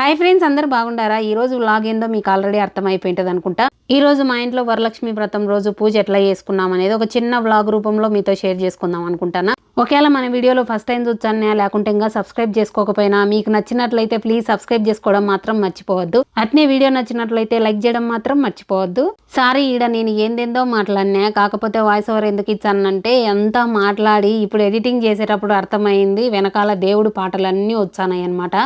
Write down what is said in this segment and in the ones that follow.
Hi friends అందరు బాగుండారా? ఈ రోజు వ్లాగ్ ఏందో మీకు ఆల్రెడీ అర్థమైపోయింటది అనుకుంటా. ఈ రోజు మా ఇంట్లో వరలక్ష్మి వ్రతం రోజు పూజ ఎట్లా చేసుకున్నాం అనేది ఒక చిన్న వ్లాగ్ రూపంలో మీతో షేర్ చేసుకుందాం అనుకుంటానా? ఒకవేళ మన వీడియోలో ఫస్ట్ టైం చూచానే లేకుంటే ఇంకా సబ్స్క్రైబ్ చేసుకోకపోయినా మీకు నచ్చినట్లయితే ప్లీజ్ సబ్స్క్రైబ్ చేసుకోవడం మాత్రం మర్చిపోవద్దు. అట్నే వీడియో నచ్చినట్లయితే లైక్ చేయడం మాత్రం మర్చిపోవద్దు. సారీ ఈడ నేను ఏందేందో మాట్లాడినా కాకపోతే వాయిస్ ఓవర్ ఎందుకు ఇచ్చానంటే అంతా మాట్లాడి ఇప్పుడు ఎడిటింగ్ చేసేటప్పుడు అర్థమైంది వెనకాల దేవుడు పాటలన్నీ వచ్చానాయి అనమాట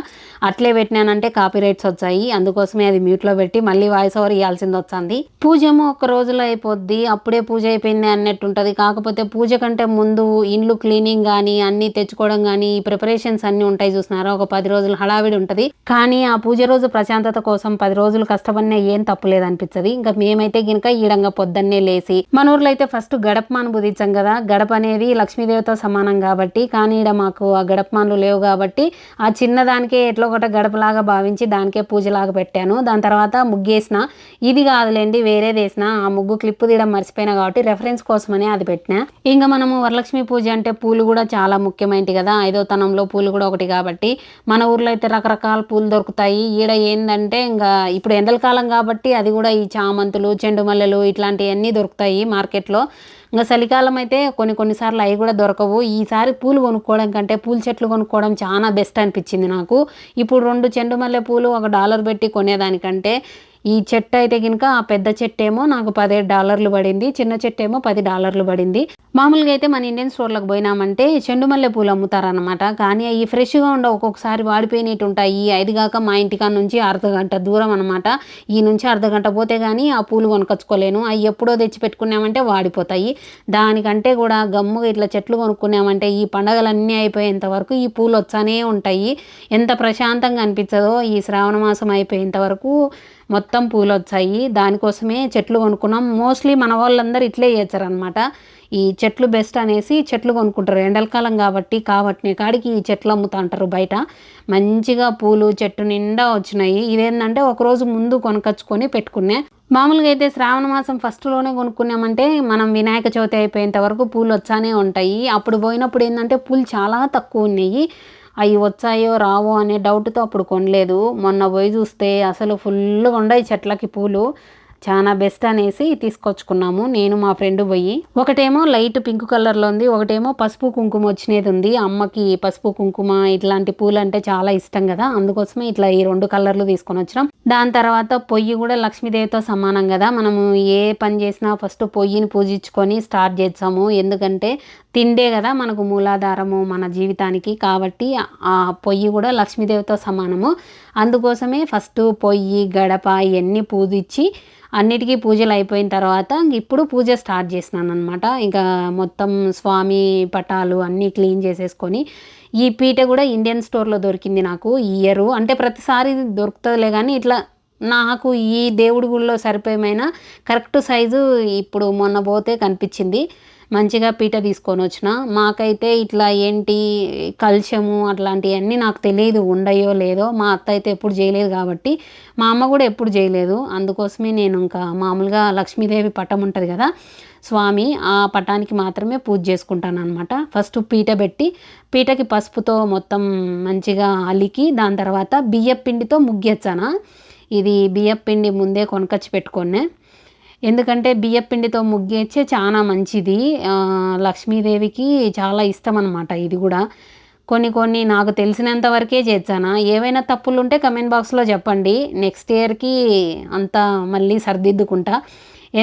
అట్లే పెట్టినానంటే కాపీ రైట్స్ వచ్చాయి అందుకోసమే అది మ్యూట్లో పెట్టి మళ్ళీ వాయిస్ ఓవర్ ఇవ్వాల్సింది వచ్చింది. పూజ ఏమో ఒక రోజులో అయిపోద్ది. అప్పుడే పూజ అయిపోయింది అన్నట్టు ఉంటుంది కాకపోతే పూజ కంటే ముందు ఇండ్లు క్లీనింగ్ కానీ అన్ని తెచ్చుకోవడం కానీ ప్రిపరేషన్స్ అన్ని ఉంటాయి చూసినారా? ఒక పది రోజులు హడావిడి ఉంటది. కానీ ఆ పూజ రోజు ప్రశాంతత కోసం పది రోజులు కష్టపడినా ఏం తప్పులేదు అనిపించదు ఇంకా మేమైతే గినక ఈడంగా పొద్దున్నే లేసి మన ఊర్లో అయితే ఫస్ట్ గడపమాను బుధించాం కదా. గడప అనేది లక్ష్మీదేవితో సమానం కాబట్టి కానీ ఈడ మాకు ఆ గడపమానులు లేవు కాబట్టి ఆ చిన్నదానికే ఎట్లా ఒకట గడపలాగా భావించి దానికే పూజలాగా పెట్టాను. దాని తర్వాత ముగ్గేసిన. ఇది కాదులే కాదులేండి వేరేది వేసిన ఆ ముగ్గు క్లిప్ తీయడం మర్చిపోయినా కాబట్టి రెఫరెన్స్ కోసమనే అది పెట్టినా. ఇంకా మనము వరలక్ష్మి పూజ అంటే పూలు కూడా చాలా ముఖ్యమైనది కదా. ఐదో తనంలో పూలు కూడా ఒకటి కాబట్టి మన ఊర్లో అయితే రకరకాల పూలు దొరుకుతాయి. ఈడ ఏంటంటే ఇంకా ఇప్పుడు ఎండల కాలం కాబట్టి అది కూడా ఈ చామంతులు చెండు మల్లెలు ఇట్లాంటివన్నీ దొరుకుతాయి మార్కెట్లో. ఇంకా చలికాలం అయితే కొన్ని కొన్నిసార్లు అవి కూడా దొరకవు. ఈసారి పూలు కొనుక్కోవడం కంటే పూల చెట్లు కొనుక్కోవడం చాలా బెస్ట్ అనిపించింది నాకు. ఇప్పుడు రెండు చెండు మల్లె పూలు ఒక డాలర్ పెట్టి కొనేదానికంటే ఈ చెట్టు అయితే కనుక ఆ పెద్ద చెట్టు ఏమో నాకు పదిహేడు డాలర్లు పడింది చిన్న చెట్టు ఏమో పది డాలర్లు పడింది. మామూలుగా అయితే మన ఇండియన్ స్టోర్లకు పోయినామంటే చెండు మల్లె పూలు అమ్ముతారనమాట కానీ అవి ఫ్రెష్గా ఉండవు ఒక్కొక్కసారి వాడిపోయినట్టు ఉంటాయి. ఐదు కాక మా ఇంటికా నుంచి అర్ధ గంట దూరం అనమాట ఈ నుంచి అర్ధ గంట పోతే కానీ ఆ పూలు కొనుకొచ్చుకోలేను అవి ఎప్పుడో తెచ్చి పెట్టుకున్నామంటే వాడిపోతాయి. దానికంటే కూడా గమ్ముగా ఇట్లా చెట్లు కొనుక్కున్నామంటే ఈ పండగలన్నీ అయిపోయేంత వరకు ఈ పూలు వచ్చానే ఉంటాయి. ఎంత ప్రశాంతంగా అనిపించదో ఈ శ్రావణ మాసం అయిపోయేంత వరకు మొత్తం పూలు వచ్చాయి దానికోసమే చెట్లు కొనుక్కున్నాం. మోస్ట్లీ మన వాళ్ళందరూ ఇట్లే చేస్తారనమాట ఈ చెట్లు బెస్ట్ అనేసి చెట్లు కొనుక్కుంటారు. ఎండలకాలం కాబట్టి కాబట్టి కాడికి ఈ చెట్లు అమ్ముతా అంటారు బయట. మంచిగా పూలు చెట్టు నిండా వచ్చినాయి. ఇదేంటంటే ఒకరోజు ముందు కొనుకొచ్చుకొని పెట్టుకునే. మామూలుగా అయితే శ్రావణ మాసం ఫస్ట్లోనే కొనుక్కున్నామంటే మనం వినాయక చవితి అయిపోయేంత వరకు పూలు వచ్చానే ఉంటాయి. అప్పుడు పోయినప్పుడు ఏంటంటే పూలు చాలా తక్కువ ఉన్నాయి. అవి వచ్చాయో రావో అనే డౌట్తో అప్పుడు కొనలేదు. మొన్న పోయి చూస్తే అసలు ఫుల్గా ఉన్నాయి చెట్లకి పూలు. చాలా బెస్ట్ అనేసి తీసుకొచ్చుకున్నాము. నేను మా ఫ్రెండ్ పోయి. ఒకటేమో లైట్ పింక్ కలర్లో ఉంది. ఒకటేమో పసుపు కుంకుమ వచ్చినది ఉంది. అమ్మకి పసుపు కుంకుమ ఇట్లాంటి పూలు అంటే చాలా ఇష్టం కదా. అందుకోసమే ఇట్లా ఈ రెండు కలర్లు తీసుకొని వచ్చినాం. దాని తర్వాత పొయ్యి కూడా లక్ష్మీదేవితో సమానం కదా. మనము ఏ పని చేసినా ఫస్ట్ పొయ్యిని పూజించుకొని స్టార్ట్ చేస్తాము ఎందుకంటే తిండే కదా మనకు మూలాధారము మన జీవితానికి. కాబట్టి ఆ పొయ్యి కూడా లక్ష్మీదేవితో సమానము. అందుకోసమే ఫస్ట్ పొయ్యి గడప ఇవన్నీ పూజించి అన్నిటికీ పూజలు అయిపోయిన తర్వాత ఇప్పుడు పూజ స్టార్ట్ చేసినాను అనమాట ఇంకా మొత్తం స్వామి పటాలు అన్నీ క్లీన్ చేసేసుకొని ఈ పీట కూడా ఇండియన్ స్టోర్లో దొరికింది నాకు ఈ అంటే ప్రతిసారి దొరుకుతుందిలే కానీ ఇట్లా నాకు ఈ దేవుడి గుళ్ళో సరిపోయేమైనా కరెక్ట్ సైజు ఇప్పుడు మొన్న పోతే కనిపించింది. మంచిగా పీట తీసుకొని వచ్చిన. మాకైతే ఇట్లా ఏంటి కల్చము అట్లాంటివన్నీ నాకు తెలియదు ఉండయో లేదో. మా అత్త అయితే ఎప్పుడు చేయలేదు కాబట్టి మా అమ్మ కూడా ఎప్పుడు చేయలేదు. అందుకోసమే నేను ఇంకా మామూలుగా లక్ష్మీదేవి పటం ఉంటుంది కదా స్వామి ఆ పటానికి మాత్రమే పూజ చేసుకుంటాను అనమాట ఫస్ట్ పీట పెట్టి పీటకి పసుపుతో మొత్తం మంచిగా అలికి దాని తర్వాత బియ్యపిండితో పిండితో ఇది బియ్యపిండి ముందే కొనకొచ్చి పెట్టుకొని. ఎందుకంటే బియ్యపిండితో ముగ్గేచ్చే చాలా మంచిది. లక్ష్మీదేవికి చాలా ఇష్టం అనమాట ఇది కూడా. కొన్ని కొన్ని నాకు తెలిసినంత వరకే చేస్తాను. ఏవైనా తప్పులు ఉంటే కమెంట్ బాక్స్లో చెప్పండి. నెక్స్ట్ ఇయర్కి అంతా మళ్ళీ సర్దిద్దుకుంటా.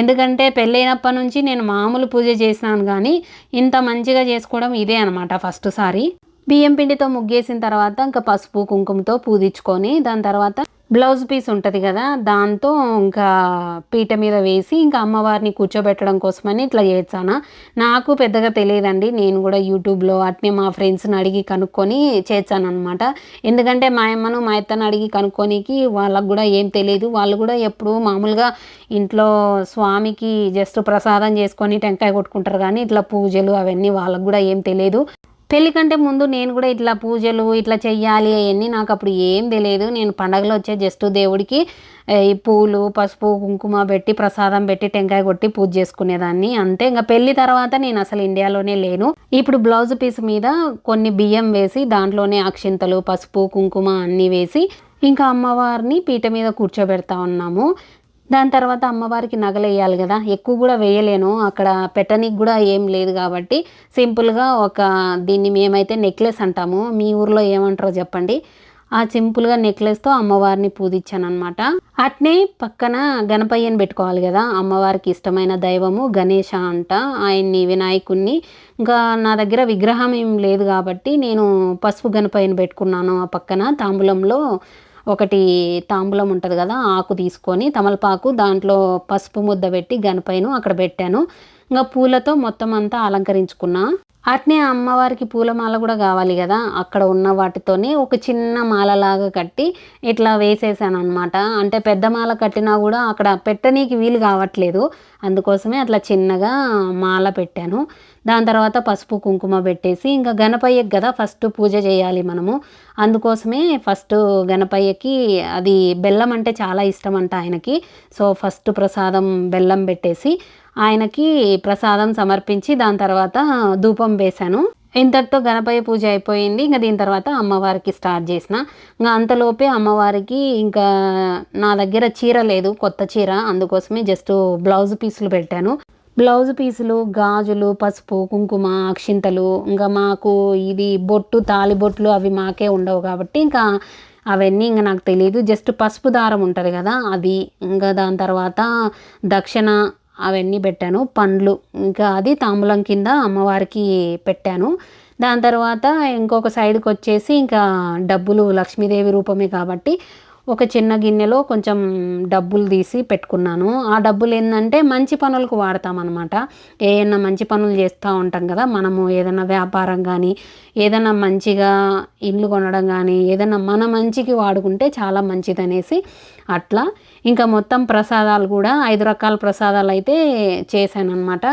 ఎందుకంటే పెళ్ళైనప్పటి నుంచి నేను మామూలు పూజ చేసినాను కానీ ఇంత మంచిగా చేసుకోవడం ఇదే అనమాట ఫస్ట్ సారి. బియ్యం పిండితో ముగ్గేసిన తర్వాత ఇంకా పసుపు కుంకుమతో పూజించుకొని దాని తర్వాత బ్లౌజ్ పీస్ ఉంటుంది కదా దాంతో ఇంకా పీట మీద వేసి ఇంకా అమ్మవారిని కూర్చోబెట్టడం కోసమని ఇట్లా చేస్తాను నాకు పెద్దగా తెలియదండి నేను కూడా యూట్యూబ్లో అట్నే మా ఫ్రెండ్స్ని అడిగి కనుక్కొని చేస్తాను అనమాట ఎందుకంటే మా అమ్మను మా అత్తను అడిగి కనుక్కోనికి వాళ్ళకు కూడా ఏం తెలియదు వాళ్ళు కూడా ఎప్పుడు మామూలుగా ఇంట్లో స్వామికి జస్ట్ ప్రసాదం చేసుకొని టెంకాయ కొట్టుకుంటారు కానీ ఇట్లా పూజలు అవన్నీ వాళ్ళకు కూడా ఏం తెలియదు పెళ్ళి కంటే ముందు నేను కూడా ఇట్లా పూజలు ఇట్లా చెయ్యాలి అవన్నీ నాకు అప్పుడు ఏం తెలియదు. నేను పండగలో వచ్చే జస్ట్ దేవుడికి ఈ పూలు పసుపు కుంకుమ పెట్టి ప్రసాదం పెట్టి టెంకాయ కొట్టి పూజ చేసుకునేదాన్ని. అంతే ఇంకా పెళ్ళి తర్వాత నేను అసలు ఇండియాలోనే లేను. ఇప్పుడు బ్లౌజ్ పీస్ మీద కొన్ని బియ్యం వేసి దాంట్లోనే అక్షింతలు పసుపు కుంకుమ అన్నీ వేసి ఇంకా అమ్మవారిని పీట మీద కూర్చోబెడతా ఉన్నాము. దాని తర్వాత అమ్మవారికి నగలు వేయాలి కదా. ఎక్కువ కూడా వేయలేను. అక్కడ పెట్టనికి కూడా ఏం లేదు కాబట్టి సింపుల్గా ఒక దీన్ని మేమైతే నెక్లెస్ అంటాము. మీ ఊర్లో ఏమంటారో చెప్పండి. ఆ సింపుల్గా నెక్లెస్తో అమ్మవారిని పూజించాను అనమాట అట్నే పక్కన గణపయ్యని పెట్టుకోవాలి కదా. అమ్మవారికి ఇష్టమైన దైవము గణేష అంట. ఆయన్ని వినాయకుణ్ణి. ఇంకా నా దగ్గర విగ్రహం ఏం లేదు కాబట్టి నేను పసుపు గణపయ్యని పెట్టుకున్నాను ఆ పక్కన తాంబూలంలో. ఒకటి తాంబూలం ఉంటుంది కదా ఆకు తీసుకొని తమలపాకు దాంట్లో పసుపు ముద్ద పెట్టి గనపైన అక్కడ పెట్టాను. ఇంకా పూలతో మొత్తం అంతా అలంకరించుకున్నా. అట్నే అమ్మవారికి పూలమాల కూడా కావాలి కదా. అక్కడ ఉన్న వాటితోనే ఒక చిన్న మాలలాగా కట్టి ఇట్లా వేసేసాను అనమాట అంటే పెద్ద మాల కట్టినా కూడా అక్కడ పెట్టనీకి వీలు కావట్లేదు. అందుకోసమే అట్లా చిన్నగా మాల పెట్టాను. దాని తర్వాత పసుపు కుంకుమ పెట్టేసి ఇంకా గణపయ్యకి కదా ఫస్ట్ పూజ చేయాలి మనము. అందుకోసమే ఫస్ట్ గణపయ్యకి అది బెల్లం అంటే చాలా ఇష్టం అంట ఆయనకి. సో ఫస్ట్ ప్రసాదం బెల్లం పెట్టేసి ఆయనకి ప్రసాదం సమర్పించి దాని తర్వాత ధూపం వేశాను. ఇంతటితో గణపయ్య పూజ అయిపోయింది. ఇంకా దీని తర్వాత అమ్మవారికి స్టార్ట్ చేసిన. ఇంకా అంతలోపే అమ్మవారికి ఇంకా నా దగ్గర చీర లేదు కొత్త చీర. అందుకోసమే జస్ట్ బ్లౌజ్ పీసులు పెట్టాను. బ్లౌజ్ పీసులు గాజులు పసుపు కుంకుమ అక్షింతలు. ఇంకా మాకు ఇది బొట్టు తాలి బొట్లు అవి మాకే ఉండవు కాబట్టి ఇంకా అవన్నీ ఇంకా నాకు తెలియదు జస్ట్ పసుపు దారం ఉంటుంది కదా అది. ఇంకా దాని తర్వాత దక్షిణ అవన్నీ పెట్టాను. పండ్లు ఇంకా అది తాంబూలం కింద అమ్మవారికి పెట్టాను. దాని తర్వాత ఇంకొక సైడ్కి వచ్చేసి ఇంకా డబ్బులు లక్ష్మీదేవి రూపమే కాబట్టి ఒక చిన్న గిన్నెలో కొంచెం డబ్బులు తీసి పెట్టుకున్నాను. ఆ డబ్బులు ఏంటంటే మంచి పనులకు వాడతామన్నమాట ఏదైనా మంచి పనులు చేస్తూ ఉంటాం కదా మనము ఏదైనా వ్యాపారం కానీ ఏదైనా మంచిగా ఇల్లు కొనడం కానీ ఏదైనా మన మంచికి వాడుకుంటే చాలా మంచిదనేసి అట్లా. ఇంకా మొత్తం ప్రసాదాలు కూడా ఐదు రకాల ప్రసాదాలు అయితే చేశాను అనమాట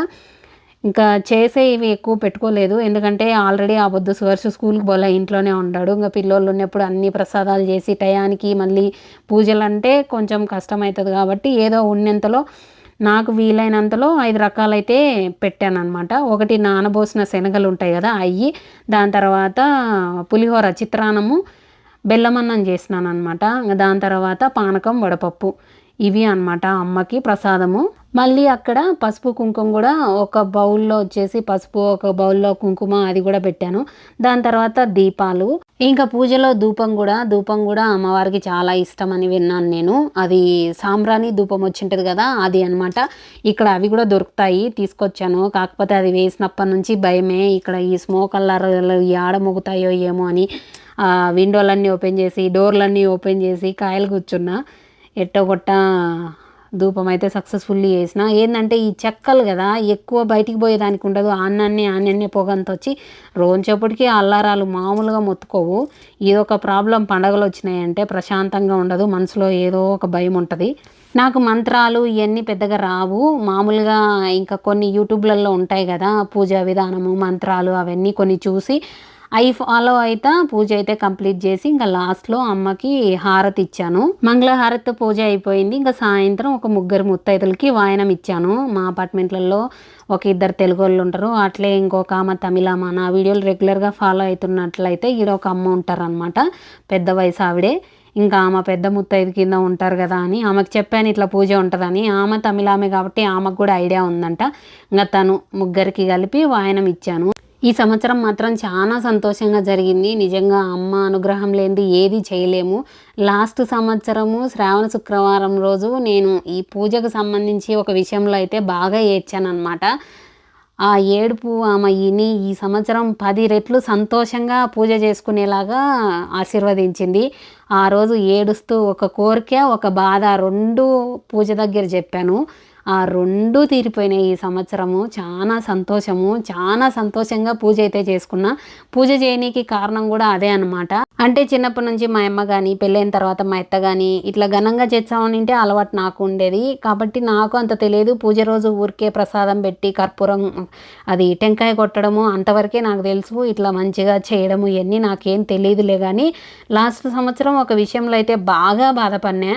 ఇంకా చేసే ఇవి ఎక్కువ పెట్టుకోలేదు. ఎందుకంటే ఆల్రెడీ ఆ పొద్దు సువర్ష స్కూల్కి పోలే ఇంట్లోనే ఉంటాడు ఇంకా పిల్లోళ్ళు ఉన్నప్పుడు అన్ని ప్రసాదాలు చేసి టయానికి మళ్ళీ పూజలు అంటే కొంచెం కష్టమవుతుంది కాబట్టి ఏదో ఉన్నంతలో నాకు వీలైనంతలో ఐదు రకాలైతే పెట్టాను అనమాట ఒకటి నానబోసిన శనగలు ఉంటాయి కదా అవి దాని తర్వాత పులిహోర చిత్రాన్నము బెల్లమన్నం చేసినాను అనమాట దాని తర్వాత పానకం వడపప్పు ఇవి అనమాట అమ్మకి ప్రసాదము. మళ్ళీ అక్కడ పసుపు కుంకుమ కూడా ఒక బౌల్లో వచ్చేసి పసుపు ఒక బౌల్లో కుంకుమ అది కూడా పెట్టాను. దాని తర్వాత దీపాలు. ఇంకా పూజలో ధూపం కూడా ధూపం కూడా అమ్మవారికి చాలా ఇష్టం అని విన్నాను నేను. అది సాంబ్రాణి ధూపం వచ్చింటుంది కదా అది అనమాట ఇక్కడ అవి కూడా దొరుకుతాయి తీసుకొచ్చాను. కాకపోతే అది వేసినప్పటి నుంచి భయమే. ఇక్కడ ఈ స్మోక్ అల్లర్లు ఆడ మొగుతాయో ఏమో అని విండోలన్నీ ఓపెన్ చేసి డోర్లన్నీ ఓపెన్ చేసి కాయలు కూర్చున్నా. ఎట్టగొట్ట ధూపం అయితే సక్సెస్ఫుల్లీ వేసిన ఏంటంటే ఈ చెక్కలు కదా ఎక్కువ బయటికి పోయేదానికి ఉండదు. ఆన్నాన్ని ఆన్యాన్ని పొగంత వచ్చి రోజుసేపటికి అల్లారాలు మామూలుగా మొత్తుకోవు. ఏదో ఒక ప్రాబ్లం పండగలు వచ్చినాయంటే ప్రశాంతంగా ఉండదు. మనసులో ఏదో ఒక భయం ఉంటుంది. నాకు మంత్రాలు ఇవన్నీ పెద్దగా రావు. మామూలుగా ఇంకా కొన్ని యూట్యూబ్లలో ఉంటాయి కదా పూజా విధానము మంత్రాలు అవన్నీ కొన్ని చూసి అవి ఫాలో అయితే పూజ అయితే కంప్లీట్ చేసి ఇంకా లాస్ట్లో అమ్మకి హారతి ఇచ్చాను. మంగళహారతి పూజ అయిపోయింది. ఇంకా సాయంత్రం ఒక ముగ్గురు ముత్తైదులకి వాయనం ఇచ్చాను. మా అపార్ట్మెంట్లలో ఒక ఇద్దరు తెలుగు వాళ్ళు ఉంటారు. అట్లే ఇంకొక ఆమె తమిళమ్మ. నా వీడియోలు రెగ్యులర్గా ఫాలో అవుతున్నట్లయితే ఈడ ఒక అమ్మ ఉంటారనమాట పెద్ద వయసు ఆవిడే. ఇంకా ఆమె పెద్ద ముత్తైదు కింద ఉంటారు కదా అని ఆమెకు చెప్పాను ఇట్లా పూజ ఉంటుందని. ఆమె తమిళామె కాబట్టి ఆమెకు కూడా ఐడియా ఉందంట. ఇంకా తను ముగ్గురికి కలిపి వాయనం ఇచ్చాను. ఈ సంవత్సరం మాత్రం చాలా సంతోషంగా జరిగింది. నిజంగా అమ్మ అనుగ్రహం లేనిది ఏది చేయలేము. లాస్ట్ సంవత్సరము శ్రావణ శుక్రవారం రోజు నేను ఈ పూజకు సంబంధించి ఒక విషయంలో అయితే బాగా ఏడ్చానమాట ఆ ఏడుపు ఆమె ఇని ఈ సంవత్సరం పది రెట్లు సంతోషంగా పూజ చేసుకునేలాగా ఆశీర్వదించింది. ఆ రోజు ఏడుస్తూ ఒక కోరిక ఒక బాధ రెండు పూజ దగ్గర చెప్పాను. ఆ రెండు తీరిపోయినాయి ఈ సంవత్సరము. చాలా సంతోషము. చాలా సంతోషంగా పూజ అయితే చేసుకున్నా. పూజ చేయనీకి కారణం కూడా అదే అనమాట అంటే చిన్నప్పటి నుంచి మా అమ్మ కానీ పెళ్ళైన తర్వాత మా అత్త కానీ ఇట్లా ఘనంగా చేసామనింటే అలవాటు నాకు ఉండేది. కాబట్టి నాకు అంత తెలియదు. పూజ రోజు ఊరికే ప్రసాదం పెట్టి కర్పూరం అది టెంకాయ కొట్టడము అంతవరకే నాకు తెలుసు. ఇట్లా మంచిగా చేయడము ఇవన్నీ నాకేం తెలియదులే కానీ లాస్ట్ సంవత్సరం ఒక విషయంలో అయితే బాగా బాధపడినా.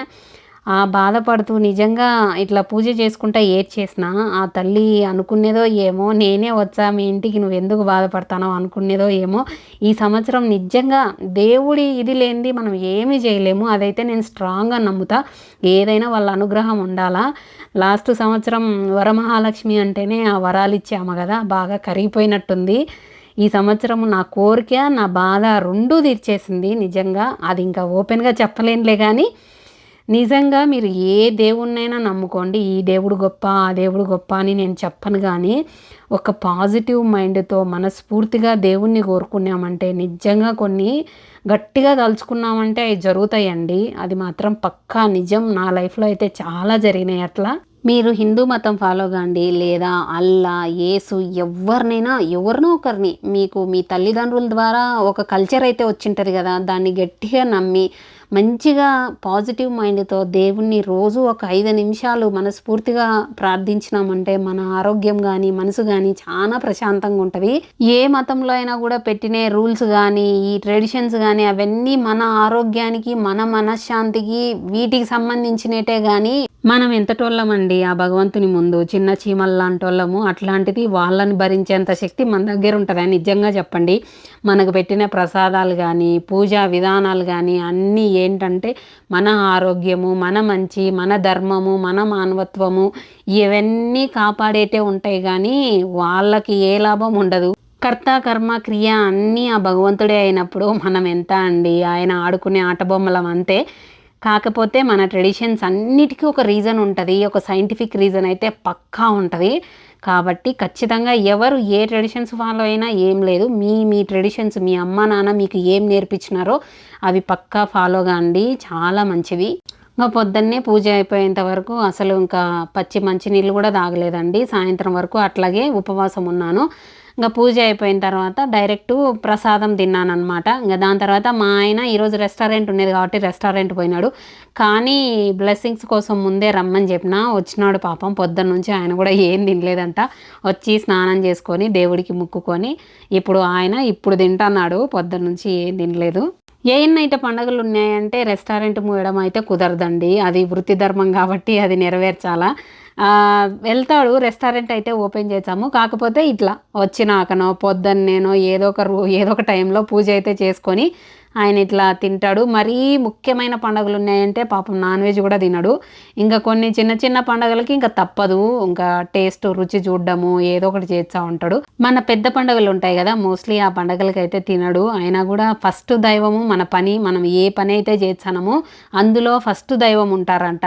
ఆ బాధపడుతూ నిజంగా ఇట్లా పూజ చేసుకుంటా ఏడ్చేసినా ఆ తల్లి అనుకునేదో ఏమో నేనే వచ్చా మీ ఇంటికి నువ్వు ఎందుకు బాధపడతానో అనుకునేదో ఏమో ఈ సంవత్సరం నిజంగా దేవుడి ఇది లేనిది మనం ఏమీ చేయలేము. అదైతే నేను స్ట్రాంగ్గా నమ్ముతా. ఏదైనా వాళ్ళ అనుగ్రహం ఉండాలా? లాస్ట్ సంవత్సరం వరమహాలక్ష్మి అంటేనే ఆ వరాలు ఇచ్చాము కదా బాగా కరిగిపోయినట్టుంది. ఈ సంవత్సరం నా కోరిక నా బాధ రెండూ తీర్చేసింది నిజంగా. అది ఇంకా ఓపెన్గా చెప్పలేనులే కానీ నిజంగా మీరు ఏ దేవుణ్ణైనా నమ్ముకోండి ఈ దేవుడు గొప్ప ఆ దేవుడు గొప్ప అని నేను చెప్పను కానీ ఒక పాజిటివ్ మైండ్తో మనస్ఫూర్తిగా దేవుణ్ణి కోరుకున్నామంటే నిజంగా కొన్ని గట్టిగా తలుచుకున్నామంటే అవి జరుగుతాయండి. అది మాత్రం పక్కా నిజం. నా లైఫ్లో అయితే చాలా జరిగినాయి అట్లా. మీరు హిందూ మతం ఫాలో కాండి లేదా అల్లా యేసు ఎవరినైనా ఎవరినో ఒకరిని మీకు మీ తల్లిదండ్రుల ద్వారా ఒక కల్చర్ అయితే వచ్చింటుంది కదా దాన్ని గట్టిగా నమ్మి మంచిగా పాజిటివ్ మైండ్తో దేవుణ్ణి రోజు ఒక ఐదు నిమిషాలు మనస్ఫూర్తిగా ప్రార్థించినామంటే మన ఆరోగ్యం కానీ మనసు కానీ చాలా ప్రశాంతంగా ఉంటుంది. ఏ మతంలో అయినా కూడా పెట్టిన రూల్స్ కానీ ఈ ట్రెడిషన్స్ కానీ అవన్నీ మన ఆరోగ్యానికి మన మనశ్శాంతికి వీటికి సంబంధించినట్టే కానీ మనం ఎంతటోళ్ళమండి? ఆ భగవంతుని ముందు చిన్న చీమల్లాంటోళ్ళము లాంటి వాళ్ళము అట్లాంటిది వాళ్ళని భరించేంత శక్తి మన దగ్గర ఉంటుందని నిజంగా చెప్పండి. మనకు పెట్టిన ప్రసాదాలు కానీ పూజా విధానాలు కానీ అన్నీ ఏంటంటే మన ఆరోగ్యము మన మంచి మన ధర్మము మన మానవత్వము ఇవన్నీ కాపాడేటే ఉంటాయి కానీ వాళ్ళకి ఏ లాభం ఉండదు. కర్త కర్మ క్రియ అన్నీ ఆ భగవంతుడే అయినప్పుడు మనం ఎంత అండి? ఆయన ఆడుకునే ఆట బొమ్మలం అంతే. కాకపోతే మన ట్రెడిషన్స్ అన్నిటికీ ఒక రీజన్ ఉంటుంది ఒక సైంటిఫిక్ రీజన్ అయితే పక్కా ఉంటుంది. కాబట్టి ఖచ్చితంగా ఎవరు ఏ ట్రెడిషన్స్ ఫాలో అయినా ఏం లేదు. మీ మీ ట్రెడిషన్స్ మీ అమ్మ నాన్న మీకు ఏం నేర్పించినారో అవి పక్కా ఫాలో కాండి. చాలా మంచివి. ఇంకా పొద్దున్నే పూజ అయిపోయేంత వరకు అసలు ఇంకా పచ్చి మంచినీళ్ళు కూడా తాగలేదండి. సాయంత్రం వరకు అట్లాగే ఉపవాసం ఉన్నాను. ఇంకా పూజ అయిపోయిన తర్వాత డైరెక్ట్ ప్రసాదం తిన్నానమాట ఇంకా దాని తర్వాత మా ఆయన ఈరోజు రెస్టారెంట్ ఉండేది కాబట్టి రెస్టారెంట్ పోయినాడు. కానీ బ్లెస్సింగ్స్ కోసం ముందే రమ్మని చెప్పిన వచ్చినాడు పాపం. పొద్దున్న నుంచి ఆయన కూడా ఏం తినలేదంట. వచ్చి స్నానం చేసుకొని దేవుడికి ముక్కుకొని ఇప్పుడు ఆయన ఇప్పుడు తింటున్నాడు. పొద్దున్న నుంచి ఏం తినలేదు. ఏ ఎన్నైతే పండుగలు ఉన్నాయంటే రెస్టారెంట్ మూయడం అయితే కుదరదండి. అది వృత్తి ధర్మం కాబట్టి అది నెరవేర్చాలా. వెళ్తాడు రెస్టారెంట్ అయితే ఓపెన్ చేసాము కాకపోతే ఇట్లా వచ్చినాకనో పొద్దున్నేనో ఏదో ఒక రూ ఏదో ఒక టైంలో పూజ అయితే చేసుకొని ఆయన ఇట్లా తింటాడు. మరీ ముఖ్యమైన పండుగలు ఉన్నాయంటే పాపం నాన్ వెజ్ కూడా తినడు. ఇంకా కొన్ని చిన్న చిన్న పండుగలకి ఇంకా తప్పదు. ఇంకా టేస్ట్ రుచి చూడడము ఏదో ఒకటి చేస్తూ ఉంటాడు. మన పెద్ద పండుగలు ఉంటాయి కదా మోస్ట్లీ ఆ పండుగలకి అయితే తినడు. అయినా కూడా ఫస్ట్ దైవము మన పని మనం ఏ పని అయితే చేస్తానమో అందులో ఫస్ట్ దైవం ఉంటారంట.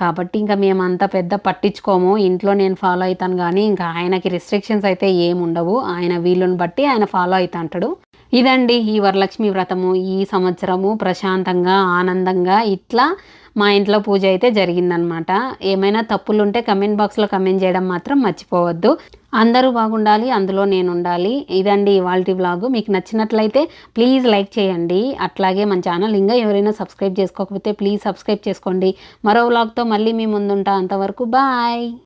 కాబట్టి ఇంకా మేము అంత పెద్ద పట్టించుకోము. ఇంట్లో నేను ఫాలో అవుతాను కానీ ఇంకా ఆయనకి రిస్ట్రిక్షన్స్ అయితే ఏమి ఉండవు. ఆయన వీళ్ళని బట్టి ఆయన ఫాలో అవుతా అంటాడు ఇదండి ఈ వరలక్ష్మి వ్రతము. ఈ సంవత్సరము ప్రశాంతంగా ఆనందంగా ఇట్లా మా ఇంట్లో పూజ అయితే జరిగిందనమాట. ఏమైనా తప్పులు ఉంటే కమెంట్ బాక్స్లో కమెంట్ చేయడం మాత్రం మర్చిపోవద్దు. అందరూ బాగుండాలి అందులో నేను ఉండాలి. ఇదండి ఇవాళ వ్లాగ్. మీకు నచ్చినట్లయితే ప్లీజ్ లైక్ చేయండి. అట్లాగే మన ఛానల్ ఇంకా ఎవరైనా సబ్స్క్రైబ్ చేసుకోకపోతే ప్లీజ్ సబ్స్క్రైబ్ చేసుకోండి. మరో వ్లాగ్తో మళ్ళీ మీ ముందుంటా. అంతవరకు బాయ్.